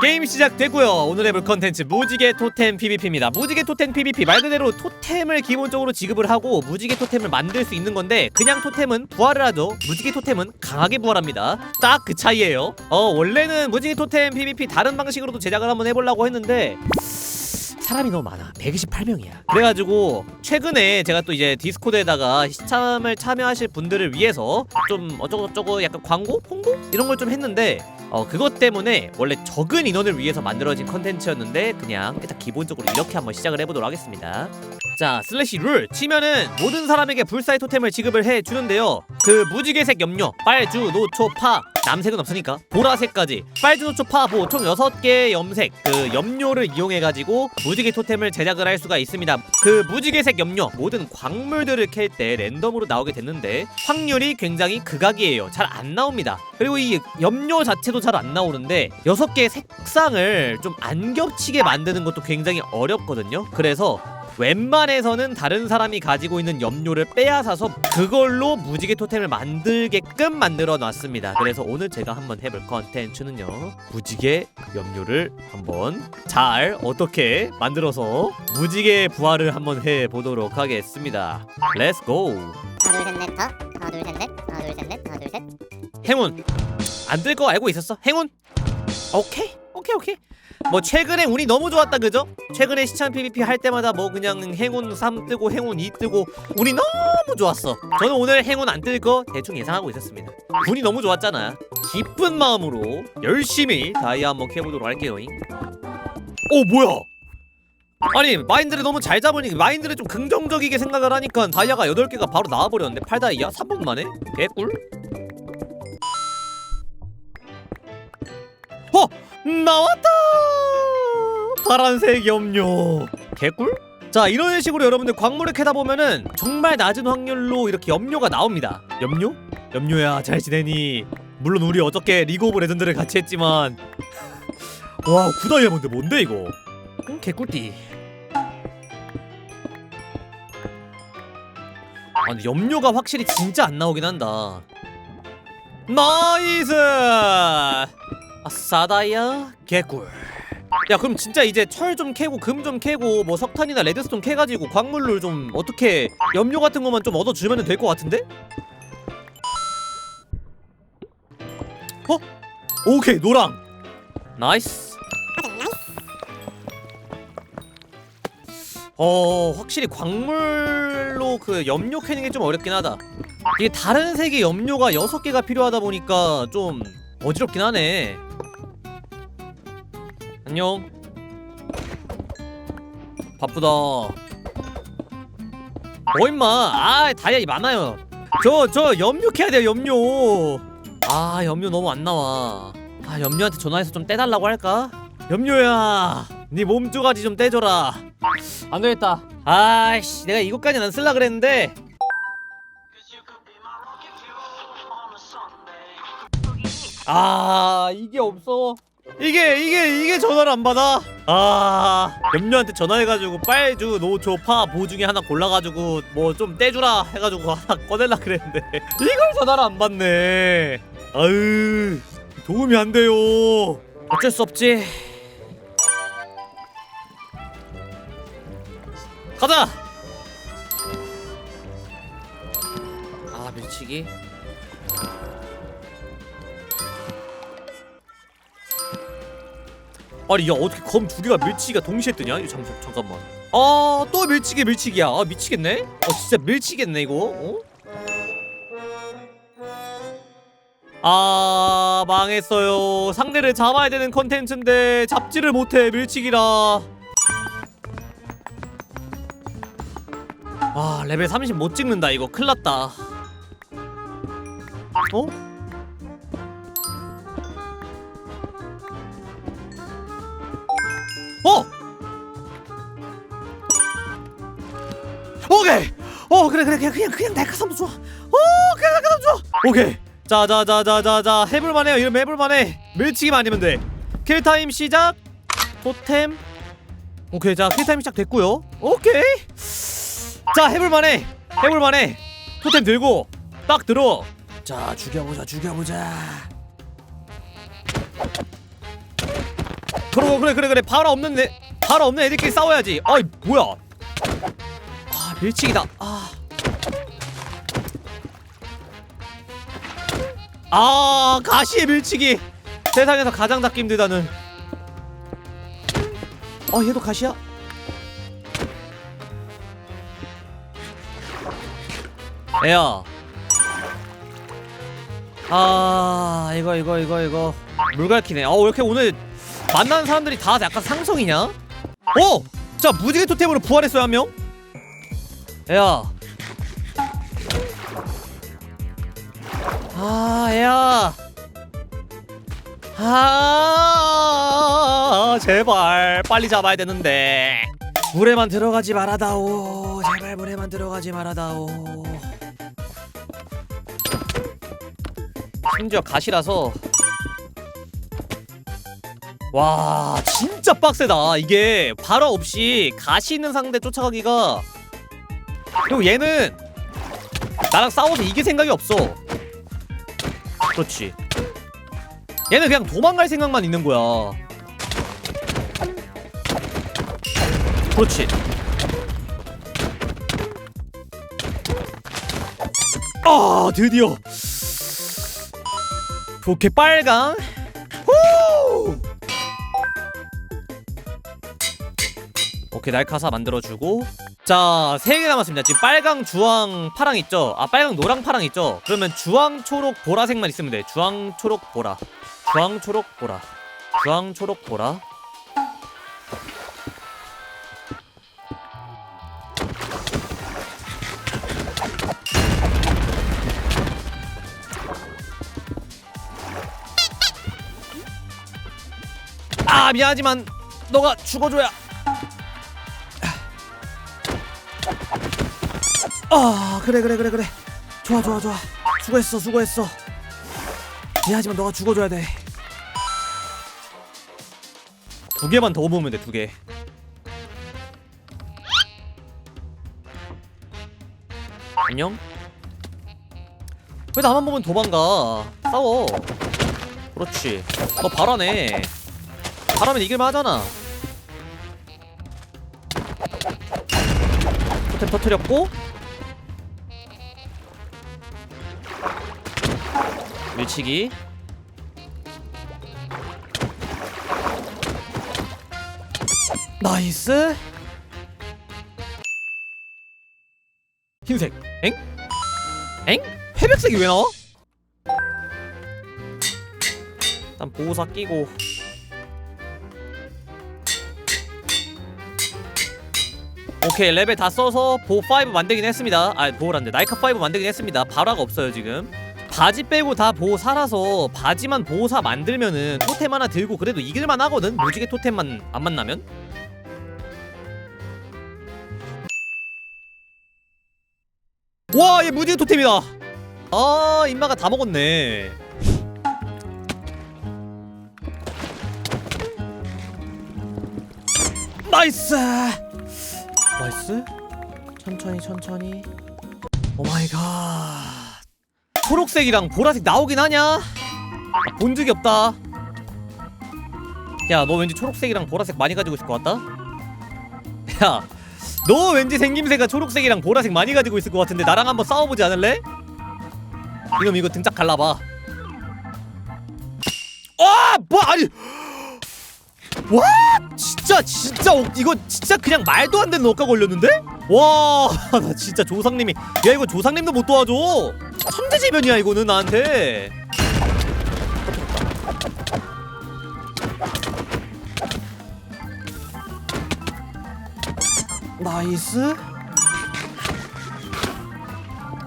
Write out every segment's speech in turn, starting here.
게임 시작됐고요. 오늘 해볼 컨텐츠 무지개 토템 PVP입니다. 무지개 토템 PVP 말 그대로 토템을 기본적으로 지급을 하고 무지개 토템을 만들 수 있는 건데 그냥 토템은 부활을 하죠. 무지개 토템은 강하게 부활합니다. 딱 그 차이예요. 어 원래는 무지개 토템 PVP 다른 방식으로도 제작을 한번 해보려고 했는데 사람이 너무 많아. 128명이야. 그래가지고 최근에 제가 또 이제 디스코드에다가 시참을 참여하실 분들을 위해서 좀 어쩌고저쩌고 약간 광고? 홍보? 이런 걸 좀 했는데 어 그것 때문에 원래 적은 인원을 위해서 만들어진 컨텐츠였는데 그냥 일단 기본적으로 이렇게 한번 시작을 해보도록 하겠습니다. 자 슬래시 룰 치면은 모든 사람에게 불사의 토템을 지급을 해주는데요. 그 무지개색 염료 빨주 노초 파 남색은 없으니까 보라색까지. 빨주 노초 파보 총 6개의 염색. 그 염료를 이용해가지고 무지개 토템을 제작을 할 수가 있습니다 그 무지개색 염료 모든 광물들을 캘 때 랜덤으로 나오게 됐는데 확률이 굉장히 극악이에요. 잘 안 나옵니다. 그리고 이 염료 자체도 잘 안 나오는데 6개의 색상을 좀 안 겹치게 만드는 것도 굉장히 어렵거든요. 그래서 웬만해서는 다른 사람이 가지고 있는 염료를 빼앗아서 그걸로 무지개 토템을 만들게끔 만들어 놨습니다. 그래서 오늘 제가 한번 해볼 컨텐츠는요. 무지개 염료를 한번 잘 어떻게 만들어서 무지개 부활을 한번 해 보도록 하겠습니다. 렛츠 고! 하나 둘셋넷 다 하나 둘셋넷 하나 둘셋넷 하나 둘셋 행운 안뜰거 알고 있었어? 행운? 오케이 오케이 오케이 뭐 최근에 운이 너무 좋았다 그죠? 최근에 시참 PVP 할 때마다 뭐 그냥 행운 3 뜨고 행운 2 뜨고 운이 너무 좋았어 저는 오늘 행운 안 뜰 거 대충 예상하고 있었습니다 운이 너무 좋았잖아 기쁜 마음으로 열심히 다이아 한번 캐보도록 할게요 오 뭐야 아니 마인드를 너무 잘 잡으니 마인드를 좀 긍정적이게 생각을 하니까 다이아가 8개가 바로 나와버렸는데 8다이아? 3분 만에? 개꿀? 어! 나왔다! 파란색 염료. 개꿀? 자 이런 식으로 여러분들 광물을 캐다 보면은 정말 낮은 확률로 이렇게 염료가 나옵니다. 염료? 염료야 잘 지내니? 물론 우리 어저께 리그 오브 레전드를 같이 했지만. 와 구다이아몬드 뭔데 이거? 응, 개꿀띠. 아 근데 염료가 확실히 진짜 안 나오긴 한다. 나이스! 아싸다이아 개꿀 야 그럼 진짜 이제 철 좀 캐고 금 좀 캐고 뭐 석탄이나 레드스톤 캐가지고 광물로 좀 어떻게 염료 같은 것만 좀 얻어주면 될 것 같은데? 어? 오케이 노랑 나이스 어 확실히 광물로 그 염료 캐는 게 좀 어렵긴 하다 이게 다른 색의 염료가 6개가 필요하다 보니까 좀 어지럽긴 하네 안녕. 바쁘다. 뭐 임마. 아 다이아 많아요. 저 저 염료 캐야 돼요 염료. 아 염료 너무 안 나와. 아 염료한테 전화해서 좀 떼달라고 할까? 염료야 네 몸조가지 좀 떼줘라. 안 되겠다. 아이씨 내가 이것까지는 안 쓸라 그랬는데. 아 이게 없어 이게 이게 이게 전화를 안 받아? 아 염료한테 전화해가지고 빨주 노초 파 보 중에 하나 골라가지고 뭐 좀 떼주라 해가지고 하나 꺼낼라 그랬는데 이걸 전화를 안 받네. 아유 도움이 안 돼요. 어쩔 수 없지. 가자! 아 밀치기 아니 야 어떻게 검 두 개가 밀치기가 동시에 뜨냐? 이거 잠, 잠깐만 아또 밀치기 밀치기야 아 미치겠네 어 진짜 밀치겠네 이거 어? 아 망했어요 상대를 잡아야 되는 컨텐츠인데 잡지를 못해 밀치기라 아 레벨 30 못 찍는다 이거 큰일났다 어? 어! 오케이! 어 그래 그래 그냥 그냥 그냥 날카삼도 좋아. 어 그냥 날카삼 좋아. 오케이. 자자자자자자 해볼만해요. 이러면 해볼만해. 밀치기만 아니면 돼. 킬타임 시작. 토템. 오케이 자 킬타임 시작 됐고요. 오케이. 자 해볼만해. 해볼만해. 토템 들고 딱 들어. 자 죽여보자 죽여보자. 그래 그래 그래 그래. 바로 없는 애 바로 없는 애들끼리 싸워야지. 아이 뭐야 아 밀치기다 아 아, 가시의 밀치기 세상에서 가장 잡기 힘들다는 어 얘도 가시야? 애야 아 이거 이거 이거 이거 물갈퀴네 어왜 이렇게 오늘 만나는 사람들이 다 약간 상성이냐? 어! 자 무지개 토템으로 부활했어요 한 명? 애야 아 애야 아 제발. 빨리 잡아야 되는데. 물에만 들어가지 말아다오. 제발 물에만 들어가지 말아다오. 심지어 가시라서. 와 진짜 빡세다. 이게 바로 없이 가시 있는 상대 쫓아가기가 그리고 얘는 나랑 싸워서 이길 생각이 없어. 그렇지. 얘는 그냥 도망갈 생각만 있는 거야. 그렇지. 아 드디어. 좋게 빨강. 후! 오케이 날카사 만들어주고 자 세 개 남았습니다. 지금 빨강 주황 파랑 있죠? 아 빨강 노랑 파랑 있죠? 그러면 주황 초록 보라색만 있으면 돼. 주황 초록 보라. 주황 초록 보라. 주황 초록 보라. 아 미안하지만 너가 죽어줘야 아 그래 그래 그래 그래. 좋아 좋아 좋아. 수고했어 수고했어. 미안하지만 너가 죽어줘야 돼. 두 개만 더 모으면 돼 두 개. 안녕? 왜 나만 보면 도망가. 싸워. 그렇지. 너 바라네. 바라면 이길만 하잖아. 토템 터트렸고 밀치기. 나이스. 흰색. 엥? 엥? 회백색이 왜 나와? 일단 보호사 끼고. 오케이 레벨 다 써서 보호5 만들긴 했습니다. 아 보호란데 나이카5 만들긴 했습니다. 발화가 없어요 지금 바지 빼고 다 보호 살아서 바지만 보호사 만들면은 토템 하나 들고 그래도 이길만 하거든? 무지개 토템만 안 만나면? 와 얘 무지개 토템이다. 아 인마가 다 먹었네. 나이스! 나이스? 천천히 천천히. 오 마이 갓 초록색이랑 보라색 나오긴 하냐? 본 적이 없다. 야, 너 왠지 초록색이랑 보라색 많이 가지고 있을 것 같다? 야, 너 왠지 생김새가 초록색이랑 보라색 많이 가지고 있을 것 같은데 나랑 한번 싸워보지 않을래? 이놈 이거 등짝 갈라봐. 와, 뭐 아니, 와, 진짜 진짜 어- 이거 진짜 그냥 말도 안 되는 억까 걸렸는데? 와, 나 진짜 조상님이 야 이거 조상님도 못 도와줘. 천재지변이야 이거는 나한테. 나이스.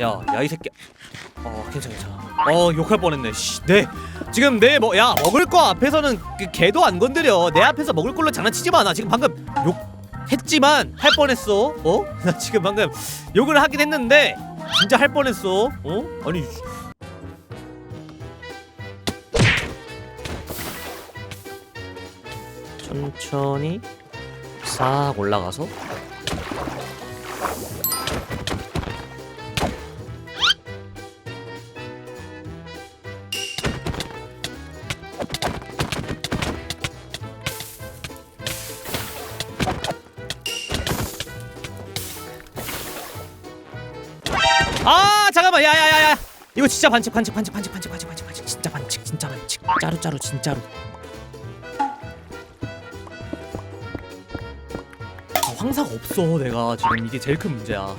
야, 야 이 새끼. 어, 괜찮아, 괜찮아. 어, 욕할 뻔했네. 씨, 네. 지금 내 뭐, 야 먹을 거 앞에서는 그 개도 안 건드려. 내 앞에서 먹을 걸로 장난치지 마. 나 지금 방금 욕 했지만 할 뻔했어. 어? 나 지금 방금 욕을 하긴 했는데 진짜 할 뻔했어. 어? 아니. 천천히 싹 올라가서 아 잠깐만. 야야야야. 이거 진짜 반칙 반칙 반칙 반칙 반칙 반칙 반칙 반칙. 진짜 반칙 진짜 반칙. 짜루 짜루 진짜로. 아, 황사가 없어 내가. 지금 이게 제일 큰 문제야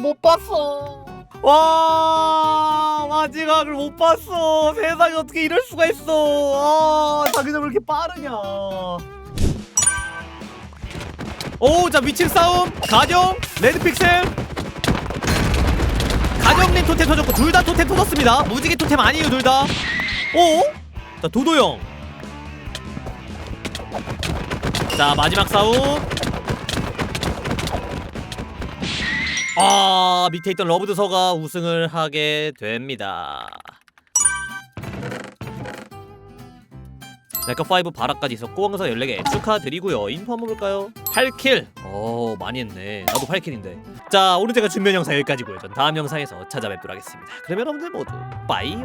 못 봤어. 와, 마지막을 못 봤어. 세상에 어떻게 이럴 수가 있어. 아, 자기장 왜 이렇게 빠르냐. 오, 자, 위층 싸움. 가정, 레드픽셀. 가정님 토템 터졌고, 둘 다 토템 터졌습니다. 무지개 토템 아니에요, 둘 다. 오? 자, 도도형. 자 마지막 싸움 아 밑에 있던 러브드서가 우승을 하게 됩니다. 네커5 바라까지 있었고 황사 14개 축하드리고요. 인포 한번 볼까요? 8킬. 어 많이 했네. 나도 8킬인데. 자 오늘 제가 준비한 영상 여기까지고요. 전 다음 영상에서 찾아뵙도록 하겠습니다. 그럼 여러분들 모두 빠이